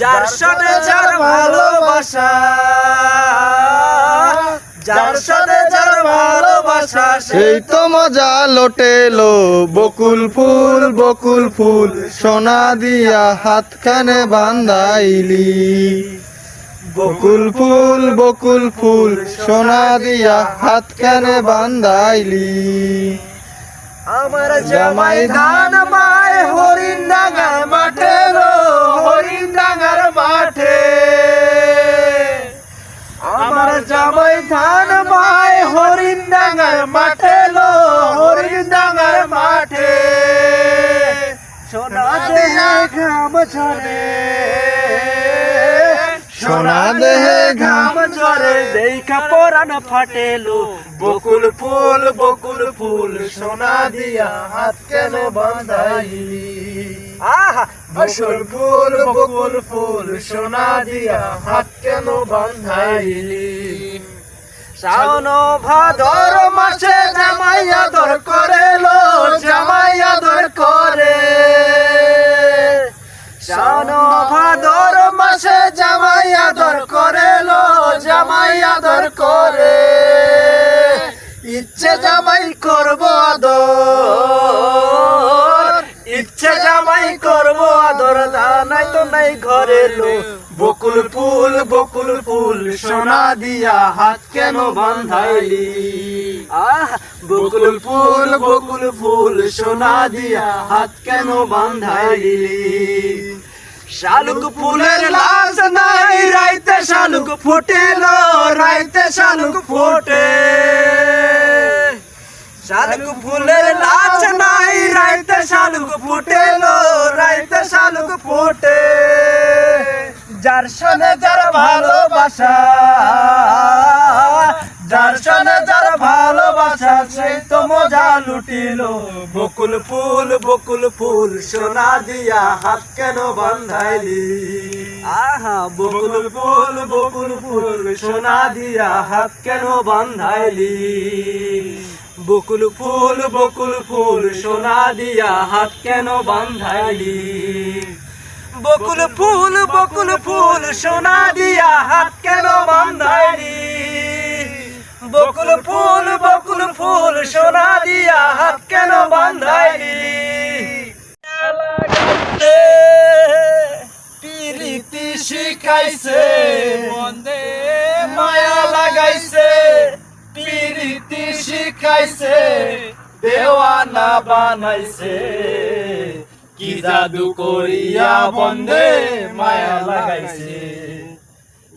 যার সাথে যার ভালোবাসা যার সাথে যার ভালোবাসা সেই তো মজা লোটেলো। বকুল ফুল বকুল ফুল সোনা দিয়া হাতখানে বান্ধাইলি। বকুল ফুল বকুল ফুল সোনা দিয়া হাতখানে বান্ধাইলি। আমার জামাই ধান মায় হরিণ ডাঙ্গার মাঠে লো হরিণ ডাঙ্গার মাঠে। আমার জামাই ধান মায় হরিণ ডাঙ্গার মাঠে লো হরিণ ডাঙ্গার মাঠে। সোনা দেহে ঘাম ঝরে সোনা দেহে ঘাম ঝরে, দেখা পরান ফাটেলো। বকুল ফুল বকুল ফুল, সোনা দিয়া হাত কেন বাঁধাইলি আহা! ফুল, বকুল ফুল, সোনা দিয়া হাত কেন বাঁধাইলি শাওন ভাদর মাসে জামাই আদর করে লো জামাই আদর করে। শাওন ভাদর মাসে জামাই আদর করে লো জামাই আদর করে। ইচ্ছে জামাই করব আদর, ইচ্ছে জামাই করব আদর। নাই তো নাই ঘরে লো বকুল ফুল বকুল ফুল, সোনা দিয়া হাত কেন বান্ধাইলি? আহ, বকুল ফুল বকুল ফুল, সোনা দিয়া হাত কেন বান্ধাইলি? শালুক ফুলের লাশ নাই, রাইতে শালুক ফুটেলো, রাইতে শালুক ফোটে। শালুক ফুলের লাশ নাই, রাইতে শালুক ফুটেলো, রাইতে শালুক ফোটে। যার সনে যার ভালোবাসা, যার সনে যার ভালোবাসা তো মজা লুটিলো। বকুল ফুল বকুল ফুল, সোনা দিয়া হাত কেন বান্ধাইলি? আহা, বকুল ফুল বকুল ফুল, সোনা দিয়া হাত কেন বান্ধাইলি? বকুল ফুল বকুল ফুল, সোনা দিয়া হাত কেন বান্ধাইলি? বকুল ফুল বকুল ফুল, সোনা দিয়া হাত কেন বান্ধাইলি? বকুল ফুল বকুল ফুল, সোনা দিয়া হাত কেন বান্ধাইলি? পিরিতি শিখাইছে, বন্দে মায়া লাগাইছে, পিরিতি শিখাইছে, দেওয়ানা বানাইছে। কি জাদু করিয়া বন্দে মায়া লাগাইছে?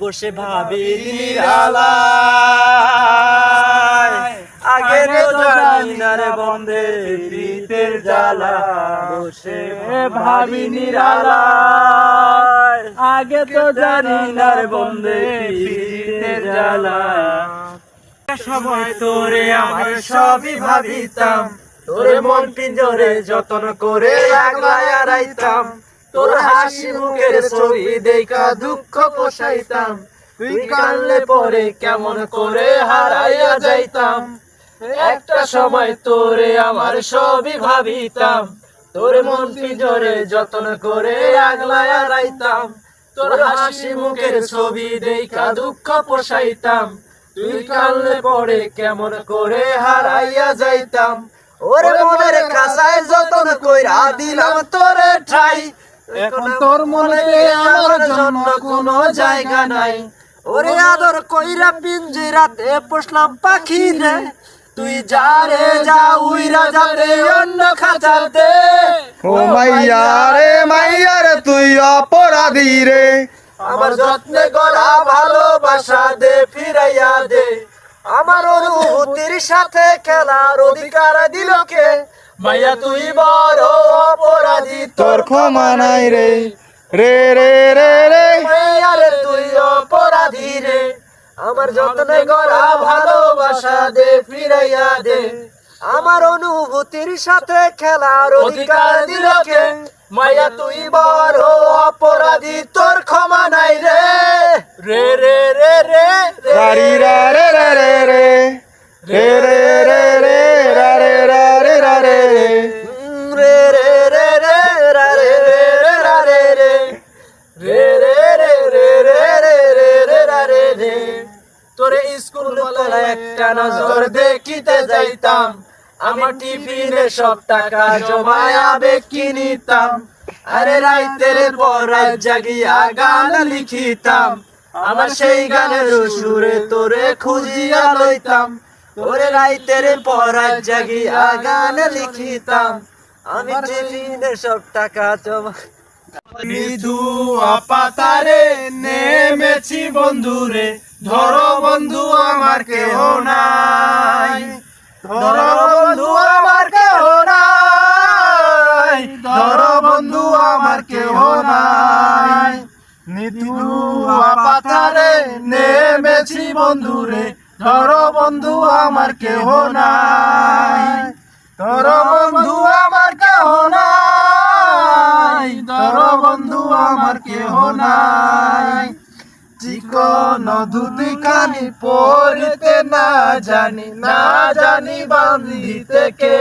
বসে ভাবি নিরালায় আগে তো জানি না রে বন্দে প্রীতের জ্বালা। বসে ভাবি নিরালায়। আগে তো জানি না রে বন্দে প্রীতের জ্বালা। সময় তোরে আমার সবই ভাবিতাম। তোরে মন পিঞ্জরে যতন করে লাগলায় আড়াইতাম। তোর হাসি মুখের ছবি দেখা দুঃখ পোষাইতাম। তুই কানলে পরে কেমন করে হারাইয়া যাইতাম। একটা সময় তোরে আমার সবই ভাবিতাম। তোর মন পিঞ্জরে যতন করে আগলায় আড়াইতাম তোর হাসি মুখের ছবি দেখা দুঃখ পোষাইতাম। তুই কানলে পরে কেমন করে হারাইয়া যাইতাম। ওরে মনের খাসায় যতন কইরা দিলাম তোরে ঠাই। এখন তোর মনে আমার জন্য কোনো জায়গা নাই। ওরে আদর কইরা পিঞ্জিরাতে পুষলাম পাখি রে। তুই যা রে যা উইরা যাবে অন্য খাঁচাতে ও মাইয়া রে মাইয়া রে তুই অপরাধী রে। আমার যত্নে করা ভালোবাসা দে ফিরাইয়া দে। আমার অনুভূতির সাথে খেলার অধিকার দিল কে? মাইয়া তুই বড় অপরাধী তোর ক্ষমা নাই রে। রে রে রে রে। মাইয়া রে তুই অপরাধী রে। আমার যত্নে করা ভালোবাসা দে ফিরাইয়া দে। আমার অনুভূতির সাথে খেলার অধিকার দিল কে? মায়া তুই বড় অপরাধী তোর ক্ষমা নাই রে রে রে রে রে রে রা রে রে রে রে রে রে রে রে রা রে রা রে রা রে রে রে রে রে রে রা রে রে রে রা রে রে রে রে রে রে রে রে রে রা রে রে তোরে স্কুল বলে একটা নজর দেখিতে যাইতাম আমার টিফিনে সব টাকা জমায়াবে কিনিতাম আরে রাইতের পর রাত জাগিয়া গান লিখিতাম। আমার সেই গানের সুরে তোরে খুঁজিয়া লইতাম। তোরে রাইতের পর রাত জাগিয়া গান লিখিতাম। আমি টিফিনে সব টাকা জমা মৃদু পাতারে নেমেছি বন্ধুরে। ধরো বন্ধু আমার কেহ নাই। ধরো নিতু পাতারে নেমেছি বন্ধুরে। ধরো বন্ধু আমার কেহ নাই। ধরো বন্ধু আমার কেহ নাই। ধরো বন্ধু আমার কেহ নাই। চিকন ধুতি খানি পরিতে না জানি না জানি বান্ধিতে কে।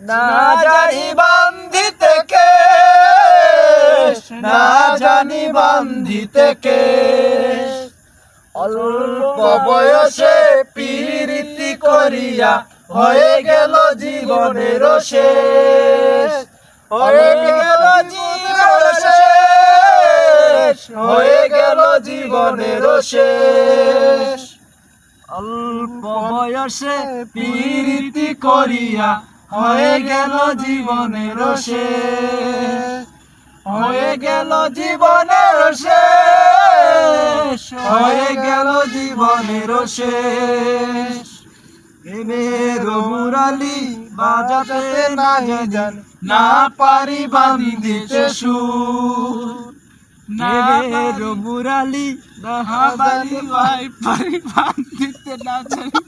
না জানি বান্ধিতে কে না জানি বান্ধিতে কে। অল্প বয়সে পীড়িতি করিয়া হয়ে গেল জীবনের শেষ। হয়ে গেল জীবনের শেষ। হয়ে গেল জীবনের শেষ। অল্প বয়সে পীড়িতি করিয়া হয়ে গেল জীবনের শেষ। হয়ে গেল জীবনের শেষ, হয়ে গেল জীবনের শেষ। এনের মুরালি বাজাতে না জান না পারি বান্ধিতে সুর। নের মুরালি না পারি পারি বান্ধিতে না জানি